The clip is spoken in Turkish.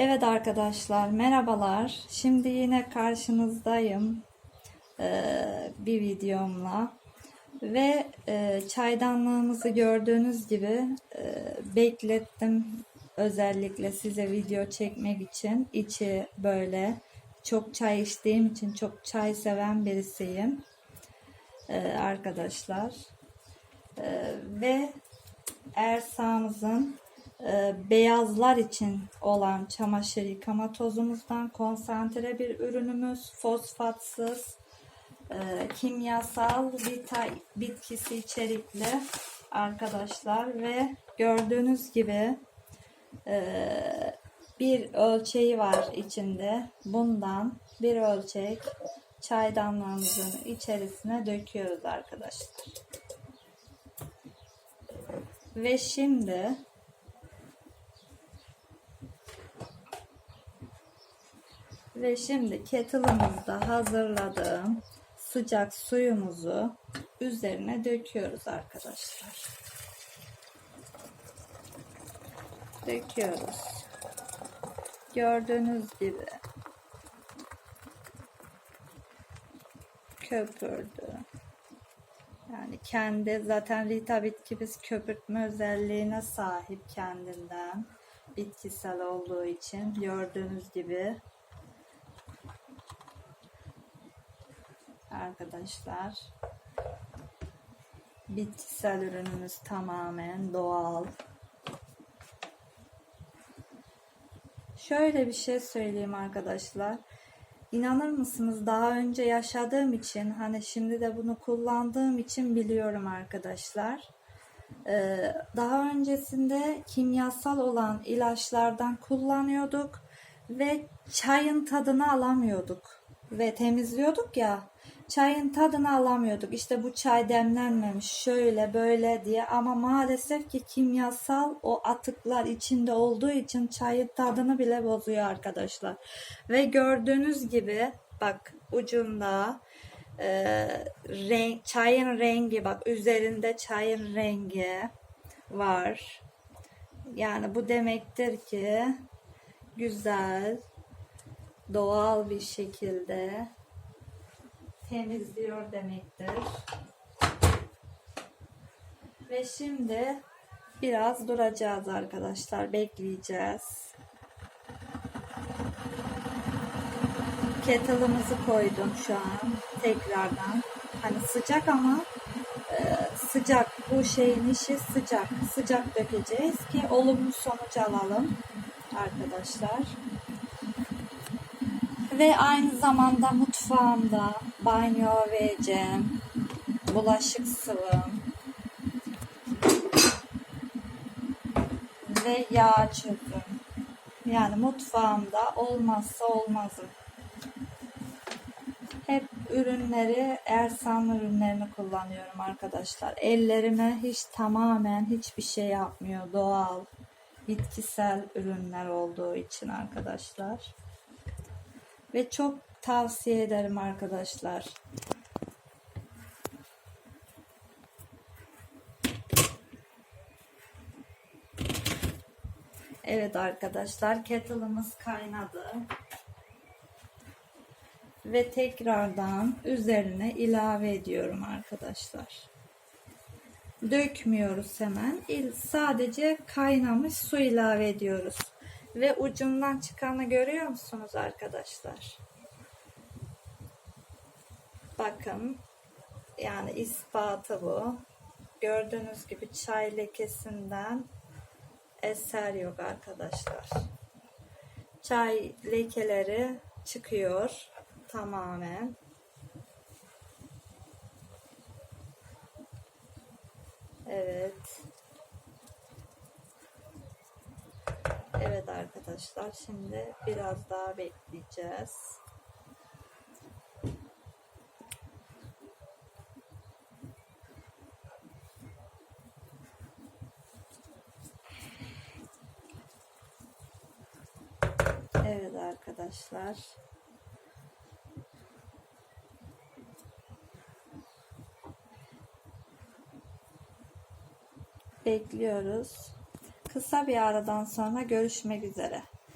Evet arkadaşlar merhabalar. Şimdi yine karşınızdayım bir videomla. Ve çaydanlığımızı gördüğünüz gibi beklettim özellikle size video çekmek için. İçi böyle. Çok çay içtiğim için çok çay seven birisiyim arkadaşlar. Ve Ersa'mızın e, beyazlar için olan çamaşır yıkama tozumuzdan konsantre bir ürünümüz. Fosfatsız, e, kimyasal, vita, bitkisi içerikli arkadaşlar ve gördüğünüz gibi e, bir ölçeği var içinde. Bundan bir ölçek çaydanlığımızın içerisine döküyoruz arkadaşlar. Ve şimdi ve şimdi kettle'ımızda hazırladığım sıcak suyumuzu üzerine döküyoruz arkadaşlar. Döküyoruz. Gördüğünüz gibi köpürdü. Yani kendi zaten Rita bitkimiz köpürtme özelliğine sahip kendinden. Bitkisel olduğu için gördüğünüz gibi arkadaşlar bitkisel ürünümüz tamamen doğal. Şöyle bir şey söyleyeyim arkadaşlar. İnanır mısınız daha önce yaşadığım için hani şimdi de bunu kullandığım için biliyorum arkadaşlar. Ee, daha öncesinde kimyasal olan ilaçlardan kullanıyorduk ve çayın tadını alamıyorduk ve temizliyorduk ya çayın tadını alamıyorduk. İşte bu çay demlenmemiş şöyle böyle diye ama maalesef ki kimyasal o atıklar içinde olduğu için çayın tadını bile bozuyor arkadaşlar. Ve gördüğünüz gibi bak ucunda e, renk, çayın rengi bak üzerinde çayın rengi var. Yani bu demektir ki güzel doğal bir şekilde temizliyor demektir. Ve şimdi biraz duracağız arkadaşlar. Bekleyeceğiz. Kettle'ımızı koydum şu an tekrardan. Hani sıcak ama e, sıcak. Bu şeyin işi sıcak. Sıcak dökeceğiz ki olumlu sonuç alalım arkadaşlar. Ve aynı zamanda mutfağımda banyo vereceğim. Bulaşık sıvım. Ve yağ çözüm. Yani mutfağımda olmazsa olmazı. Hep ürünleri, Ersan ürünlerini kullanıyorum arkadaşlar. Ellerime hiç tamamen hiçbir şey yapmıyor. Doğal, bitkisel ürünler olduğu için arkadaşlar. Ve çok tavsiye ederim arkadaşlar. Evet arkadaşlar kettle'ımız kaynadı. Ve tekrardan üzerine ilave ediyorum arkadaşlar. Dökmüyoruz hemen. Sadece kaynamış su ilave ediyoruz. Ve ucundan çıkanı görüyor musunuz arkadaşlar? Bakın. Yani ispatı bu. Gördüğünüz gibi çay lekesinden eser yok arkadaşlar. Çay lekeleri çıkıyor tamamen. Evet. Evet arkadaşlar şimdi biraz daha bekleyeceğiz. Evet arkadaşlar. Bekliyoruz. Kısa bir aradan sonra görüşmek üzere.